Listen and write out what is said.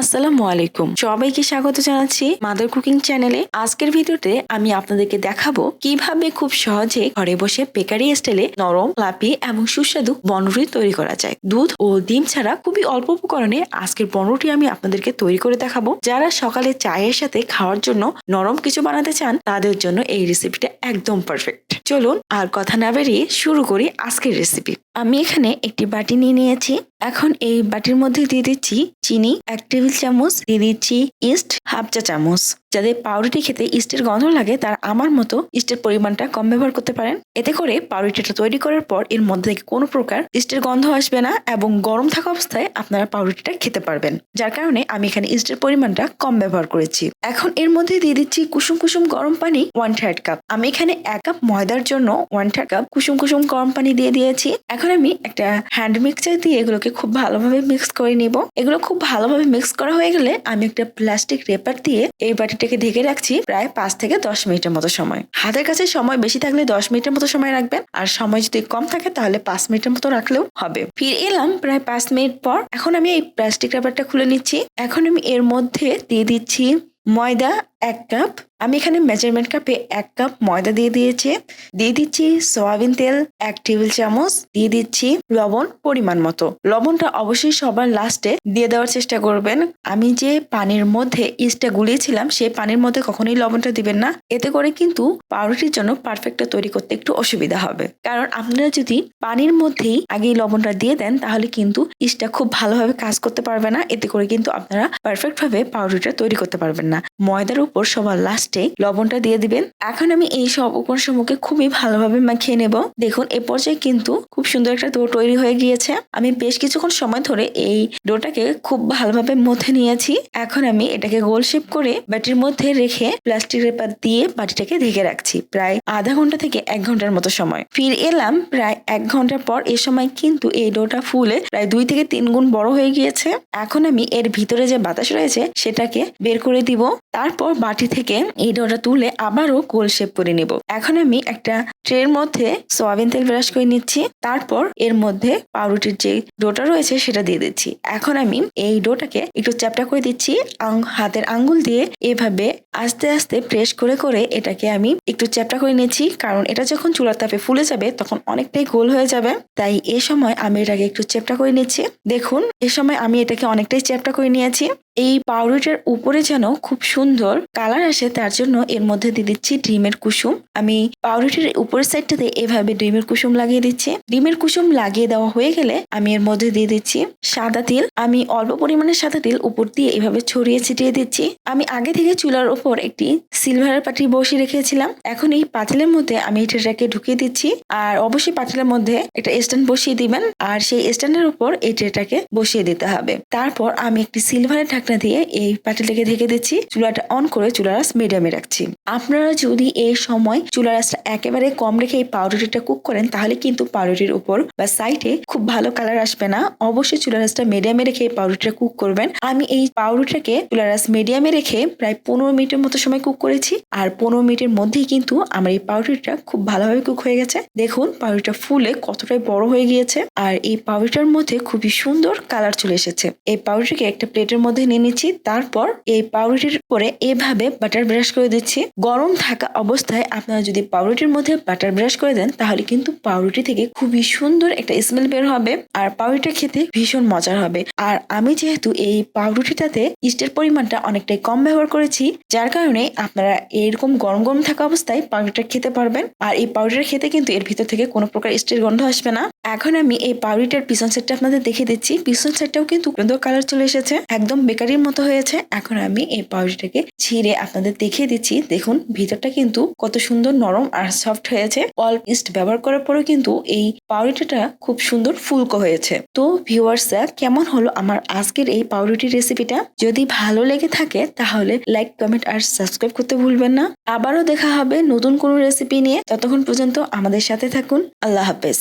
আসসালামু আলাইকুম। সবাইকে স্বাগত জানাচ্ছি মাদার কুকিং চ্যানেলে। আজকের ভিডিওতে আমি আপনাদেরকে দেখাবো কীভাবে খুব সহজে ঘরে বসে বেকারি স্টাইলে নরম লাপি এবং সুস্বাদু বনরুটি তৈরি করা যায়। দুধ ও ডিম ছাড়া খুবই অল্প উপকরণে আজকের বনরুটি আমি আপনাদেরকে তৈরি করে দেখাবো। যারা সকালে চায়ের সাথে খাওয়ার জন্য নরম কিছু বানাতে চান, তাদের জন্য এই রেসিপিটা একদম পারফেক্ট চলুন আর কথা না বেরিয়ে শুরু করি আজকের রেসিপি আমি এখানে একটি বাটি নিয়ে নিয়েছি। এখন এই বাটির মধ্যে দিয়ে দিচ্ছি চিনি, এক টেবিল চামচ, দিয়ে দিচ্ছি ইস্ট হাফ চা চামচ। যাদের পাউরুটি খেতে ইস্টের গন্ধ লাগে, তারা আমার মতো ইস্টের পরিমাণটা কম ব্যবহার করতে পারেন। এতে করে পাউরুটিটা তৈরি করার পর এর মধ্যে থেকে কোনো প্রকার ইস্টের গন্ধ আসবে না এবং গরম থাকা অবস্থায় আপনারা পাউরুটিটা খেতে পারবেন। যার কারণে আমি এখানে ইস্টের পরিমাণটা কম ব্যবহার করেছি। এখন এর মধ্যে দিয়ে দিচ্ছি কুসুম কুসুম গরম পানি ওয়ান থার্ড কাপ। আমি এখানে এক কাপ ময়দার জন্য ওয়ান থার্ড কাপ কুসুম কুসুম গরম পানি দিয়ে দিয়েছি। এখন আমি একটা হ্যান্ড মিক্সচার দিয়ে এগুলোকে খুব ভালোভাবে মিক্স করে নিব। এগুলো খুব ভালোভাবে মিক্স করা হয়ে গেলে আমি একটা প্লাস্টিক রেপার দিয়ে এই বাটিটাকে ঢেকে রাখছি প্রায় পাঁচ থেকে দশ মিনিটের মতো সময়। হাতের কাছে সময় বেশি থাকলে দশ মিনিটের মতো সময় রাখবেন, আর সময় যদি কম থাকে তাহলে পাঁচ মিনিটের মতো রাখলেও হবে। ফিরে এলাম প্রায় পাঁচ মিনিট পর, এখন আমি এই প্লাস্টিক রাবারটা খুলে নিচ্ছি। এখন আমি এর মধ্যে দিয়ে দিচ্ছি ময়দা এক কাপ আমি এখানে মেজারমেন্ট কাপে এক কাপ ময়দা দিয়ে দিয়েছি। দিয়ে দিচ্ছি সয়াবিন তেল, এক টেবিল চামচ। দিয়ে দিচ্ছি লবণ পরিমাণ মতো। লবণটা অবশ্যই সবার লাস্টে দিয়ে দেওয়ার চেষ্টা করবেন। আমি যে পানির মধ্যে ইস্টটা গুলিয়েছিলাম, সেই পানির মধ্যে কখনোই লবণটা দিবেন না। এতে করে কিন্তু পাউরুটির জন্য পারফেক্টটা তৈরি করতে একটু অসুবিধা হবে। কারণ আপনারা যদি পানির মধ্যেই আগেই লবণটা দিয়ে দেন, তাহলে কিন্তু ইস্টটা খুব ভালোভাবে কাজ করতে পারবে না। এতে করে কিন্তু আপনারা পারফেক্ট ভাবে পাউরুটিটা তৈরি করতে পারবেন না। ময়দার উপর সবার লাস্টে লবণটা দিয়ে দিবেন। এখন আমি এই সব উপকরণসমূহকে খুবই ভালোভাবে মাখিয়ে নেব। দেখুন, এ পর্যায়ে কিন্তু খুব সুন্দর একটা ডো তৈরি হয়ে গিয়েছে। আমি বেশ কিছুক্ষণ সময় ধরে এই ডোটাকে খুব ভালোভাবে মথে নিয়েছি। এখন আমি এটাকে গোল শেপ করে বাটির মধ্যে রেখে প্লাস্টিক রেপার দিয়ে বাটিটাকে ঢেকে রাখছি প্রায় আধা ঘণ্টা থেকে এক ঘণ্টার মতো সময়। ফির এলাম প্রায় এক ঘণ্টা পর এ সময় কিন্তু এই ডোটা ফুলে প্রায় দুই থেকে তিন গুণ বড় হয়ে গিয়েছে। এখন আমি এর ভিতরে যে বাতাস রয়েছে সেটাকে বের করে দিব। তারপর বাটি থেকে এই ডোটা তুলে আবারও গোল শেপ করে নেব। এখন আমি একটা ট্রের মধ্যে সয়াবিন তেল ব্রাশ করে নিচ্ছি। তারপর এর মধ্যে পাউরুটির যে ডোটা রয়েছে সেটা দিয়ে দিচ্ছি। এখন আমি এই ডোটাকে একটু চ্যাপটা করে দিচ্ছি। হাতের আঙ্গুল দিয়ে এভাবে আস্তে আস্তে প্রেস করে করে এটাকে আমি একটু চ্যাপটা করে নিচ্ছি। কারণ এটা যখন চুলার তাপে ফুলে যাবে তখন অনেকটাই গোল হয়ে যাবে। তাই এ সময় আমি এটাকে একটু চ্যাপটা করে নিচ্ছি। দেখুন, এ সময় আমি এটাকে অনেকটাই চ্যাপটা করে নিয়েছি। এই পাউরুটির উপরে যেন খুব সুন্দর কালার আসে, তার জন্য এর মধ্যে দিয়ে দিচ্ছি ডিমের কুসুম। আমি পাউরুটির উপরের সাইডটাতে এভাবে ডিমের কুসুম লাগিয়ে দিচ্ছি। ডিমের কুসুম লাগিয়ে দেওয়া হয়ে গেলে আমি এর মধ্যে দিয়ে দিচ্ছি সাদা তিল। আমি অল্প পরিমাণে সাদা তিল উপর দিয়ে এভাবে ছড়িয়ে ছিটিয়ে দিচ্ছি। আমি আগে থেকে চুলার উপর একটি সিলভারের পাটি বসিয়ে রেখেছিলাম। এখন এই পাতিলের মধ্যে আমি এটাকে ঢুকিয়ে দিচ্ছি। আর অবশ্যই পাতিলের মধ্যে একটা স্ট্যান্ড বসিয়ে দিবেন। আর সেই স্ট্যান্ডের উপর এই ট্রেটাকে বসিয়ে দিতে হবে। তারপর আমি একটি সিলভারের ঢাকনা দিয়ে এই পাতিলটাকে ঢেকে দিচ্ছি। চুলাটা অন করে চুলার আঁচ মিডিয়ামে রাখছি। আপনারা যদি এই সময় চুলার আঁচটা একেবারে কম রেখে এই পাউরুটিটা কুক করেন, তাহলে কিন্তু পাউরুটির উপর বা সাইডে খুব ভালো কালার আসবে না। অবশ্যই চুলার আঁচটা মিডিয়ামে রেখে এই পাউরুটিটা কুক করবেন। আমি এই পাউরুটিটাকে চুলার আঁচ মিডিয়ামে রেখে প্রায় পনেরো মিনিটের মতো সময় কুক করেছি। আর পনেরো মিনিটের মধ্যেই কিন্তু আমার এই পাউরুটিটা খুব ভালোভাবে কুক হয়ে গেছে। দেখুন পাউরুটিটা ফুলে কতটাই বড় হয়ে গিয়েছে। আর এই পাউরুটিটার মধ্যে খুবই সুন্দর কালার চলে এসেছে। এই পাউরুটিকে একটা প্লেটের মধ্যে নিয়ে নিচ্ছি। তারপর এই পাউরুটির উপরে এভাবে বাটার ব্রাশ করে দিচ্ছি। গরম থাকা অবস্থায় আপনারা যদি পাউরুটির মধ্যে বাটার ব্রাশ করে দেন, তাহলে কিন্তু পাউরুটি থেকে খুবই সুন্দর একটা স্মেল বের হবে আর পাউরুটিটা খেতে ভীষণ মজার হবে। আর আমি যেহেতু এই পাউরুটিটাতে ইস্টের পরিমাণটা অনেকটাই কম ব্যবহার করেছি, যার কারণে আপনারা এরকম গরম গরম থাকা অবস্থায় পাউরুটিটা খেতে পারবেন। আর এই পাউরুটিটা খেতে কিন্তু এর ভিতর থেকে কোনো প্রকার ইস্টের গন্ধ আসবে না। এখন আমি এই পাউরুটির পিছন সেটটা আপনাদের দেখে দিচ্ছি। পিছন সেটটাও কিন্তু সুন্দর কালার চলে এসেছে, একদম বেকারির মতো হয়েছে। এখন আমি এই পাউরুটিটাকে ছিঁড়ে আপনাদের দেখিয়ে দিচ্ছি। দেখুন, ভিতরটা কিন্তু কত সুন্দর নরম আর সফট হয়েছে। অল ইস্ট ব্যবহার করার পরেও কিন্তু এই পাউরুটিটা খুব সুন্দর ফুলকো হয়েছে। তো ভিউয়ার্সরা কেমন হলো আমার আজকের এই পাউরুটি রেসিপিটা যদি ভালো লেগে থাকে, তাহলে লাইক কমেন্ট আর সাবস্ক্রাইব করতে ভুলবেন না। আবারও দেখা হবে নতুন কোনো রেসিপি নিয়ে। ততক্ষণ পর্যন্ত আমাদের সাথে থাকুন। আল্লাহ হাফেজ।